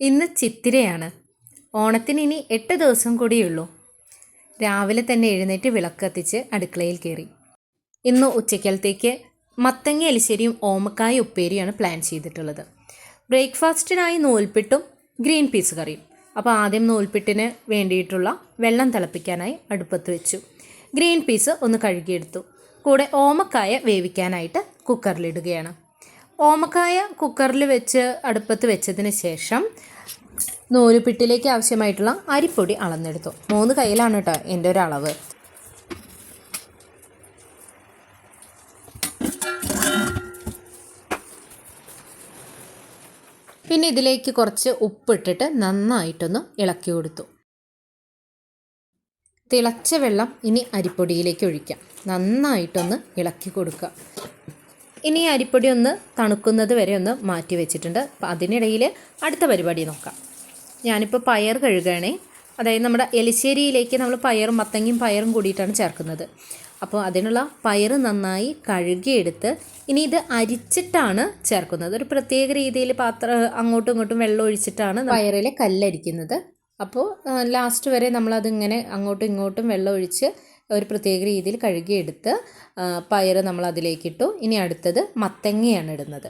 ഇന്ന് ചിത്തിരയാണ്. ഓണത്തിന് ഇനി എട്ട് ദിവസം കൂടിയുള്ളൂ. രാവിലെ തന്നെ എഴുന്നേറ്റ് വിളക്ക് കത്തിച്ച് അടുക്കളയിൽ കയറി. ഇന്ന് ഉച്ചക്കലത്തേക്ക് മത്തങ്ങ എലിശ്ശേരിയും ഓമക്കായ ഉപ്പേരിയാണ് പ്ലാൻ ചെയ്തിട്ടുള്ളത്. ബ്രേക്ക്ഫാസ്റ്റിനായി നൂൽപ്പിട്ടും ഗ്രീൻ പീസ് കറിയും. അപ്പോൾ ആദ്യം നൂൽപ്പിട്ടിന് വേണ്ടിയിട്ടുള്ള വെള്ളം തിളപ്പിക്കാനായി അടുപ്പത്ത് വെച്ചു. ഗ്രീൻ പീസ് ഒന്ന് കഴുകിയെടുത്തു. കൂടെ ഓമക്കായ വേവിക്കാനായിട്ട് കുക്കറിലിടുകയാണ്. ഓമക്കായ കുക്കറിൽ വെച്ച് അടുപ്പത്ത് വെച്ചതിന് ശേഷം നൂലുപിട്ടിലേക്ക് ആവശ്യമായിട്ടുള്ള അരിപ്പൊടി അളന്നെടുത്തു. മൂന്ന് കയ്യിലാണ് കേട്ടോ എന്റെ ഒരു അളവ്. പിന്നെ ഇതിലേക്ക് കുറച്ച് ഉപ്പിട്ടിട്ട് നന്നായിട്ടൊന്ന് ഇളക്കി കൊടുത്തു. തിളച്ച വെള്ളം ഇനി അരിപ്പൊടിയിലേക്ക് ഒഴിക്കാം. നന്നായിട്ടൊന്ന് ഇളക്കി കൊടുക്കുക. ഇനി അരിപ്പൊടി ഒന്ന് തണുക്കുന്നത് വരെ ഒന്ന് മാറ്റി വെച്ചിട്ടുണ്ട്. അപ്പം അതിനിടയിൽ അടുത്ത പരിപാടി നോക്കാം. ഞാനിപ്പോൾ പയർ കഴുകുകയാണേ അതായത് നമ്മുടെ എലിശ്ശേരിയിലേക്ക് നമ്മൾ പയറും മത്തങ്ങയും പയറും കൂടിയിട്ടാണ് ചേർക്കുന്നത്. അപ്പോൾ അതിനുള്ള പയർ നന്നായി കഴുകിയെടുത്ത് ഇനി ഇത് അരിച്ചിട്ടാണ് ചേർക്കുന്നത്. ഒരു പ്രത്യേക രീതിയിൽ പാത്രം അങ്ങോട്ടും ഇങ്ങോട്ടും വെള്ളം ഒഴിച്ചിട്ടാണ് പയറിലെ കല്ലരിക്കുന്നത്. അപ്പോൾ ലാസ്റ്റ് വരെ നമ്മളതിങ്ങനെ അങ്ങോട്ടും ഇങ്ങോട്ടും വെള്ളം ഒഴിച്ച് ഒരു പ്രത്യേക രീതിയിൽ കഴുകിയെടുത്ത് പയർ നമ്മൾ അതിലേക്കിട്ടു ഇനി അടുത്തത് മത്തങ്ങയാണ് ഇടുന്നത്.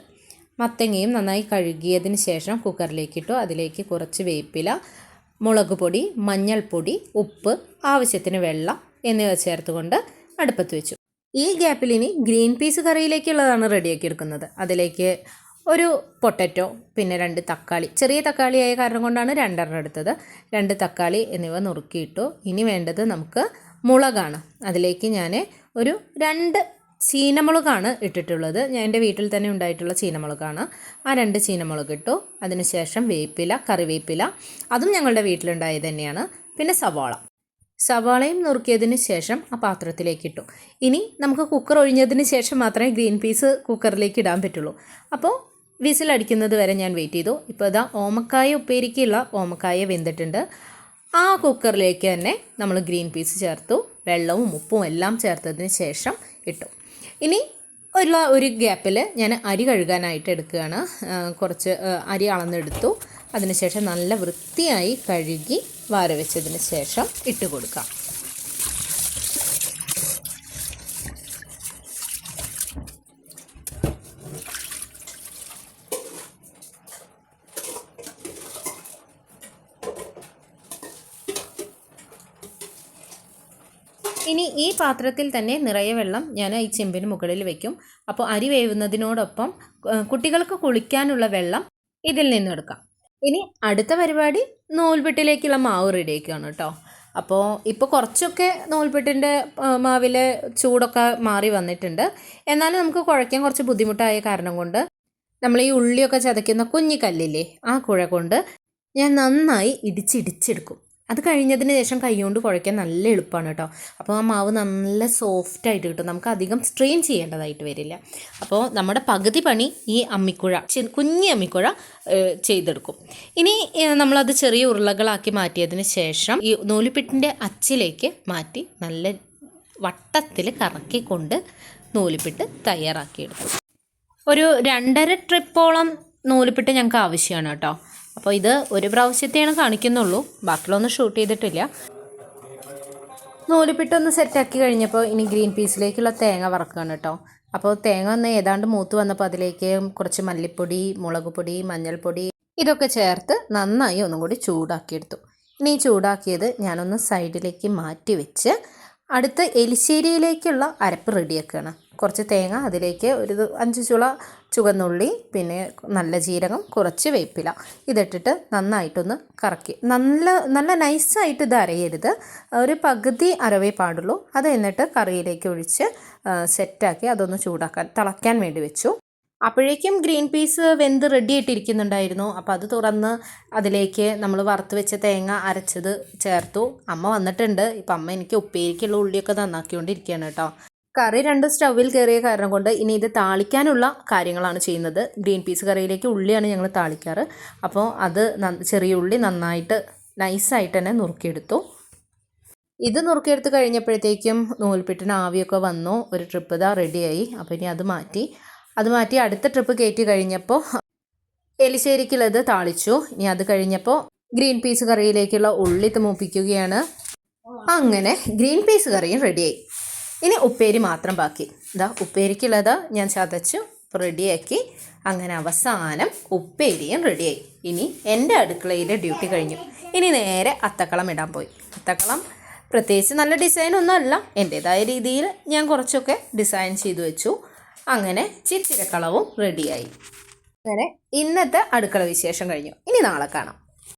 മത്തങ്ങയും നന്നായി കഴുകിയതിന് ശേഷം കുക്കറിലേക്കിട്ടു. അതിലേക്ക് കുറച്ച് വേപ്പില മുളക് പൊടി മഞ്ഞൾപ്പൊടി ഉപ്പ് ആവശ്യത്തിന് വെള്ളം എന്നിവ ചേർത്തുകൊണ്ട് അടുപ്പത്ത് വെച്ചു. ഈ ഗ്യാപ്പിൽ ഇനി ഗ്രീൻ പീസ് കറിയിലേക്കുള്ളതാണ് റെഡിയാക്കി എടുക്കുന്നത്. അതിലേക്ക് ഒരു പൊട്ടറ്റോ പിന്നെ രണ്ട് തക്കാളി ചെറിയ തക്കാളിയായ കാരണം കൊണ്ടാണ് രണ്ടെണ്ണം എടുത്തത്. രണ്ട് തക്കാളി എന്നിവ നുറുക്കിയിട്ടു. ഇനി വേണ്ടത് നമുക്ക് മുളകാണ്. അതിലേക്ക് ഞാൻ ഒരു രണ്ട് ചീനമുളകാണ് ഇട്ടിട്ടുള്ളത്. ഞാൻ എന്റെ വീട്ടിൽ തന്നെ ഉണ്ടായിട്ടുള്ള ചീനമുളകാണ്. ആ രണ്ട് ചീനമുളക് ഇട്ടു. അതിനുശേഷം വേപ്പില കറിവേപ്പില. അതും ഞങ്ങളുടെ വീട്ടിലുണ്ടായത് തന്നെയാണ്. പിന്നെ സവാള. സവാളയും നുറുക്കിയതിന് ശേഷം ആ പാത്രത്തിലേക്ക് ഇട്ടു. ഇനി നമുക്ക് കുക്കർ ഒഴിഞ്ഞതിന് ശേഷം മാത്രമേ ഗ്രീൻ പീസ് കുക്കറിലേക്ക് ഇടാൻ പറ്റുള്ളൂ. അപ്പോൾ വിസിലടിക്കുന്നത് വരെ ഞാൻ വെയിറ്റ് ചെയ്തു. ഇപ്പോൾ ഇതാ ഓമക്കായ ഉപ്പേരിക്കുള്ള ഓമക്കായ വെന്തിട്ടുണ്ട്. ആ കുക്കറിലേക്ക് തന്നെ നമ്മൾ ഗ്രീൻ പീസ് ചേർത്തു. വെള്ളവും ഉപ്പും എല്ലാം ചേർത്തതിന് ശേഷം ഇട്ടു. ഇനി ഉള്ള ഒരു ഗ്യാപ്പിൽ ഞാൻ അരി കഴുകാനായിട്ട് എടുക്കുകയാണ്. കുറച്ച് അരി അളന്നെടുത്തു. അതിനുശേഷം നല്ല വൃത്തിയായി കഴുകി വാര വെച്ചതിന് ശേഷം ഇട്ട് കൊടുക്കാം. ഇനി ഈ പാത്രത്തിൽ തന്നെ നിറയെ വെള്ളം ഞാൻ ഈ ചെമ്പിന് മുകളിൽ വെക്കും. അപ്പോൾ അരി വേവുന്നതിനോടൊപ്പം കുട്ടികൾക്ക് കുളിക്കാനുള്ള വെള്ളം ഇതിൽ നിന്നെടുക്കാം ഇനി അടുത്ത പരിപാടി നൂൽപെട്ടിലേക്കുള്ള മാവ് റെഡിയാക്കുകയാണ് കേട്ടോ. അപ്പോൾ ഇപ്പോൾ കുറച്ചൊക്കെ നൂൽപെട്ടിന്റെ മാവിലെ ചൂടൊക്കെ മാറി വന്നിട്ടുണ്ട്. എന്നാലും നമുക്ക് കുഴയ്ക്കാൻ കുറച്ച് ബുദ്ധിമുട്ടായ കാരണം കൊണ്ട് നമ്മൾ ഈ ഉള്ളിയൊക്കെ ചതയ്ക്കുന്ന കുഞ്ഞിക്കല്ലില്ലേ ആ കുഴ കൊണ്ട് ഞാൻ നന്നായി ഇടിച്ചിടിച്ചെടുക്കും അത് കഴിഞ്ഞതിന് ശേഷം കൈകൊണ്ട് കുഴയ്ക്കാൻ നല്ല എളുപ്പമാണ് കേട്ടോ. അപ്പോൾ ആ മാവ് നല്ല സോഫ്റ്റ് ആയിട്ട് കിട്ടും. നമുക്ക് അധികം സ്ട്രെയിൻ ചെയ്യേണ്ടതായിട്ട് വരില്ല. അപ്പോൾ നമ്മുടെ പകുതി പണി ഈ അമ്മിക്കുഴ കുഞ്ഞി അമ്മിക്കുഴ ചെയ്തെടുക്കും. ഇനി നമ്മളത് ചെറിയ ഉരുളകളാക്കി മാറ്റിയതിന് ശേഷം ഈ നൂലിപ്പിട്ടിന്റെ അച്ചിലേക്ക് മാറ്റി നല്ല വട്ടത്തിൽ കറക്കിക്കൊണ്ട് നൂലിപ്പിട്ട് തയ്യാറാക്കിയെടുക്കും. ഒരു രണ്ടര ട്രിപ്പോളം നൂലിപ്പിട്ട് ഞങ്ങൾക്ക് ആവശ്യമാണ് കേട്ടോ. അപ്പോൾ ഇത് ഒരു പ്രാവശ്യത്തെയാണ് കാണിക്കുന്നുള്ളൂ. ബാക്കിയുള്ളൊന്നും ഷൂട്ട് ചെയ്തിട്ടില്ല. നൂലിപ്പിട്ടൊന്ന് സെറ്റാക്കി കഴിഞ്ഞപ്പോൾ ഇനി ഗ്രീൻ പീസിലേക്കുള്ള തേങ്ങ വറക്കുകയാണ് കേട്ടോ. അപ്പോൾ തേങ്ങ ഒന്ന് ഏതാണ്ട് മൂത്ത് വന്നപ്പോൾ അതിലേക്ക് കുറച്ച് മല്ലിപ്പൊടി മുളക് പൊടി മഞ്ഞൾപ്പൊടി ഇതൊക്കെ ചേർത്ത് നന്നായി ഒന്നും കൂടി ചൂടാക്കിയെടുത്തു. ഇനി ചൂടാക്കിയത് ഞാനൊന്ന് സൈഡിലേക്ക് മാറ്റി വെച്ച് അടുത്ത് എലിശ്ശേരിയിലേക്കുള്ള അരപ്പ് റെഡിയാക്കുകയാണ്. കുറച്ച് തേങ്ങ അതിലേക്ക് ഒരു അഞ്ച് ചുള ചുവന്നുള്ളി പിന്നെ നല്ല ജീരകം കുറച്ച് വേപ്പില. ഇതിട്ടിട്ട് നന്നായിട്ടൊന്ന് കറക്കി. നല്ല നല്ല നൈസായിട്ട് ഇത് അരയരുത്. ഒരു പകുതി അരവേ പാടുള്ളൂ അത് എന്നിട്ട് കറിയിലേക്ക് ഒഴിച്ച് സെറ്റാക്കി അതൊന്ന് ചൂടാക്കാൻ തിളയ്ക്കാൻ വേണ്ടി വെച്ചു. അപ്പോഴേക്കും ഗ്രീൻ പീസ് വെന്ത് റെഡി ആയിട്ടിരിക്കുന്നുണ്ടായിരുന്നു. അപ്പോൾ അത് തുറന്ന് അതിലേക്ക് നമ്മൾ വറുത്ത് വെച്ച തേങ്ങ അരച്ചത് ചേർത്തു. അമ്മ വന്നിട്ടുണ്ട്. ഇപ്പം അമ്മ എനിക്ക് ഉപ്പേരിക്കുള്ള ഉള്ളിയൊക്കെ നന്നാക്കിക്കൊണ്ടിരിക്കുകയാണ് കേട്ടോ. കറി രണ്ട് സ്റ്റൗവിൽ കയറിയ കാരണം കൊണ്ട് ഇനി ഇത് താളിക്കാനുള്ള കാര്യങ്ങളാണ് ചെയ്യുന്നത്. ഗ്രീൻ പീസ് കറിയിലേക്ക് ഉള്ളിയാണ് ഞങ്ങൾ താളിക്കാറ്. അപ്പോൾ അത് ചെറിയ ഉള്ളി നന്നായിട്ട് നൈസായിട്ട് തന്നെ നുറുക്കിയെടുത്തു. ഇത് നുറുക്കിയെടുത്ത് കഴിഞ്ഞപ്പോഴത്തേക്കും നൂൽപ്പിട്ടിന് ആവിയൊക്കെ വന്നു. ഒരു ട്രിപ്പ് ഇതാ റെഡിയായി അപ്പോൾ ഇനി അത് മാറ്റി അത് മാറ്റി അടുത്ത ട്രിപ്പ് കയറ്റി കഴിഞ്ഞപ്പോൾ എലിശ്ശേരിക്കുള്ളത് താളിച്ചു. ഇനി അത് കഴിഞ്ഞപ്പോൾ ഗ്രീൻ പീസ് കറിയിലേക്കുള്ള ഉള്ളി മൂപ്പിക്കുകയാണ്. അങ്ങനെ ഗ്രീൻ പീസ് കറിയും റെഡിയായി ഇനി ഉപ്പേരി മാത്രം ബാക്കി. ഇതാ ഉപ്പേരിക്കുള്ളത് ഞാൻ ചതച്ചു റെഡിയാക്കി അങ്ങനെ അവസാനം ഉപ്പേരിയും റെഡിയായി ഇനി എന്റെ അടുക്കളയിലെ ഡ്യൂട്ടി കഴിഞ്ഞു. ഇനി നേരെ അത്തക്കളം ഇടാൻ പോയി. അത്തക്കളം പ്രത്യേകിച്ച് നല്ല ഡിസൈനൊന്നും അല്ല. എന്റേതായ രീതിയിൽ ഞാൻ കുറച്ചൊക്കെ ഡിസൈൻ ചെയ്തു വെച്ചു. അങ്ങനെ ചിത്തിരക്കളവും റെഡിയായി അങ്ങനെ ഇന്നത്തെ അടുക്കള വിശേഷം കഴിഞ്ഞു. ഇനി നാളെ കാണാം.